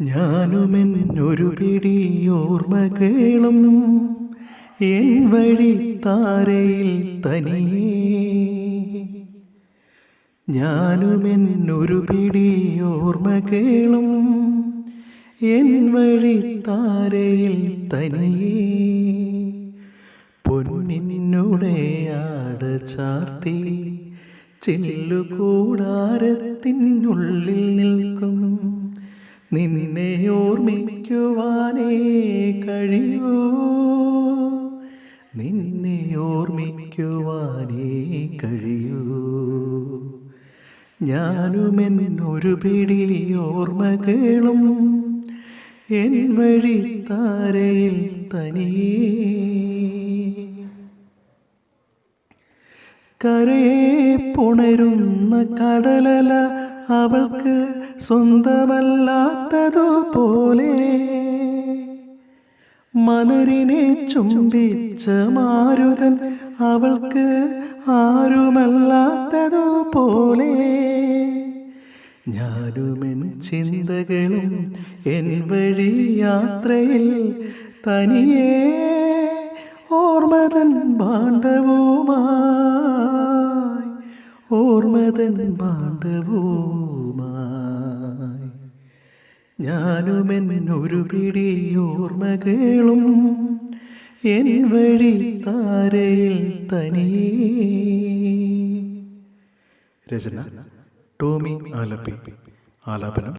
ഞാനുമെന്നൊരു പിടി ഓർമ്മകളും എൻ വഴി താരയിൽ തനിയേ. ഞാനുമെന്നൊരു പിടി ഓർമ്മകളും എൻ വഴി താരയിൽ തനിയേ. പൊന്നിനുടെ ആട ചാർത്തി ചില്ലുകൂടാരത്തിനുള്ളിൽ നിൽക്കും നിന്നെ ഓർമ്മിക്കുവാനേ കഴിയൂ നിന്നെ ഓർമ്മിക്കുവാനേ കഴിയൂ. ഞാനുമെന്നൊരു പിടി ഓർമ്മകളും എൻ വഴി താരയിൽ തനിയേ കരയെ പുണരുന്ന കടലല അവൾക്ക് സ്വന്തമല്ലാത്തതുപോലെ മലരിനെ ചുംബിച്ച മാരുതൻ അവൾക്ക് ആരുമല്ലാത്തതുപോലെ. ഞാനുമെൻ ചിന്തകളും എൻ വഴി യാത്രയിൽ തനിയെ ഓർമ്മതൻ ഭാണ്ഡവുമായി ഓർമ്മതൻ ഭാണ്ഡവുമായി ഞാനുമെൻ ഒരു പിടി ഓർമ്മകളും എൻ വഴി താരയിൽ തനിയേ രചന ടോമി ആലപ്പി. ആലാപനം